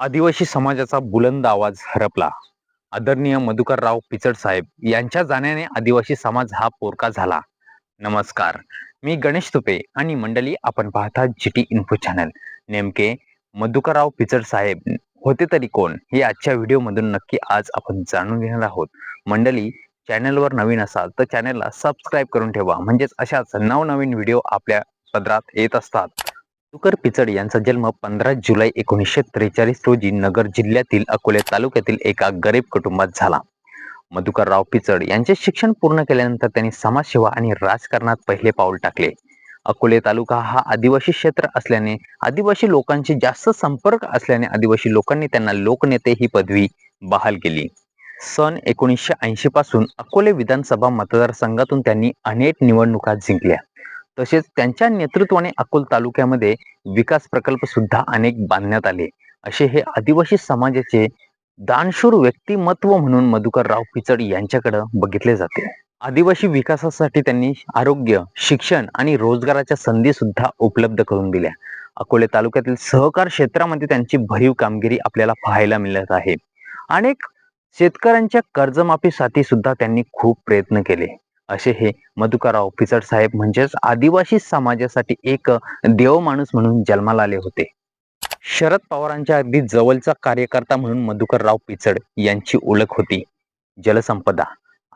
आदिवासी समाजाचा बुलंद आवाज हरपला. आदरणीय मधुकरराव पिचड साहेब यांच्या जाण्याने आदिवासी समाज हा पोरका झाला. नमस्कार. मी गणेश तुपे आणि मंडळी आपण पाहता जी टी इन्फो चॅनल नेमके मधुकरराव पिचड साहेब होते तरी कोण हे आजच्या व्हिडिओमधून नक्की आज आपण जाणून घेणार आहोत. मंडळी चॅनलवर नवीन असाल तर चॅनलला सबस्क्राईब करून ठेवा. म्हणजेच अशाच नवनवीन व्हिडिओ आपल्या पदरात येत असतात. मधुकर पिचड यांचा जन्म पंधरा जुलै एकोणीसशे त्रेचाळीस रोजी नगर जिल्ह्यातील अकोले तालुक्यातील एका गरीब कुटुंबात झाला. मधुकरराव पिचड यांचे शिक्षण पूर्ण केल्यानंतर त्यांनी समाजसेवा आणि राजकारणात पहिले पाऊल टाकले. अकोले तालुका हा आदिवासी क्षेत्र असल्याने आदिवासी लोकांशी जास्त संपर्क असल्याने आदिवासी लोकांनी त्यांना लोकनेते ही पदवी बहाल केली. सन एकोणीसशे ऐंशी पासून अकोले विधानसभा मतदारसंघातून त्यांनी अनेक निवडणुका जिंकल्या. तसेच त्यांच्या नेतृत्वाने अकोल तालुक्यामध्ये विकास प्रकल्प सुद्धा अनेक बांधण्यात आले. असे हे आदिवासी समाजाचे दानशूर व्यक्तिमत्व म्हणून मधुकरराव पिचड यांच्याकडे बघितले जाते. आदिवासी विकासासाठी त्यांनी आरोग्य शिक्षण आणि रोजगाराच्या संधी सुद्धा उपलब्ध करून दिल्या. अकोले तालुक्यातील सहकार क्षेत्रामध्ये त्यांची भरीव कामगिरी आपल्याला पाहायला मिळत आहे. अनेक शेतकऱ्यांच्या कर्जमाफीसाठी सुद्धा त्यांनी खूप प्रयत्न केले. असे हे मधुकरराव पिचड साहेब म्हणजेच आदिवासी समाजासाठी एक देव माणूस म्हणून जन्माला आले होते. शरद पवारांच्या अगदी जवळचा कार्यकर्ता म्हणून मधुकरराव पिचड यांची ओळख होती. जलसंपदा.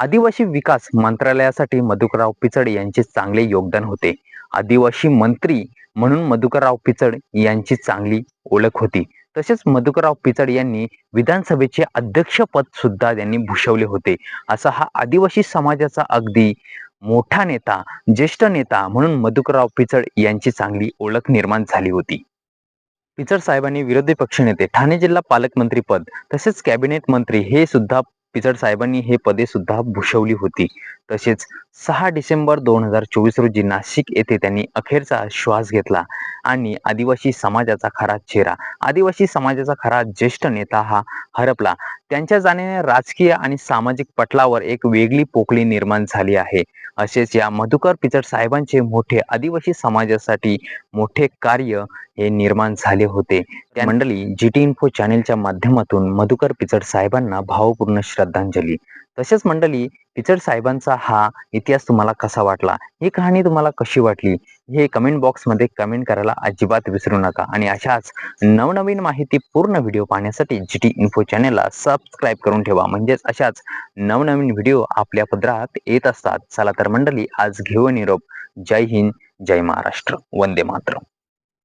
आदिवासी विकास मंत्रालयासाठी मधुकरराव पिचड यांचे चांगले योगदान होते. आदिवासी मंत्री म्हणून मधुकरराव पिचड यांची चांगली ओळख होती. तसेच मधुकरराव पिचड यांनी विधानसभेचे अध्यक्षपद सुद्धा त्यांनी भूषवले होते. असा हा आदिवासी समाजाचा अगदी मोठा नेता ज्येष्ठ नेता म्हणून मधुकरराव पिचड यांची चांगली ओळख निर्माण झाली होती. पिचड साहेबांनी विरोधी पक्षनेते ठाणे जिल्हा पालकमंत्री पद तसेच कॅबिनेट मंत्री हे सुद्धा पिचड साहेबांनी हे पदे सुद्धा भूषवली होती. तसेच सहा डिसेंबर दोन हजार चोवीस रोजी नाशिक येथे त्यांनी अखेरचा श्वास घेतला आणि आदिवासी समाजाचा खरा चेहरा आदिवासी समाजाचा खरा ज्येष्ठ नेता हा हरपला. त्यांच्या जाण्याने राजकीय आणि सामाजिक पटलावर एक वेगळी पोकळी निर्माण झाली आहे. असेच या मधुकर पिचड साहेबांचे मोठे आदिवासी समाजासाठी मोठे कार्य हे निर्माण झाले होते. त्या मंडळी जी टी इन्फो चॅनेलच्या माध्यमातून मधुकर पिचड साहेबांना भावपूर्ण श्रद्धांजली. तसेच मंडळी पिचड साहेबांचा हा इतिहास तुम्हाला कसा वाटला? ही कहाणी तुम्हाला कशी वाटली? हे कमेंट बॉक्समध्ये कमेंट करायला अजिबात विसरू नका. आणि अशाच नवनवीन माहिती पूर्ण व्हिडिओ पाहण्यासाठी जी टी इन्फो चॅनेलला सबस्क्राईब करून ठेवा. म्हणजेच अशाच नवनवीन व्हिडिओ आपल्या पदरात येत असतात. चला तर मंडळी आज घेऊ निरोप. जय हिंद जय महाराष्ट्र. वंदे मातरम.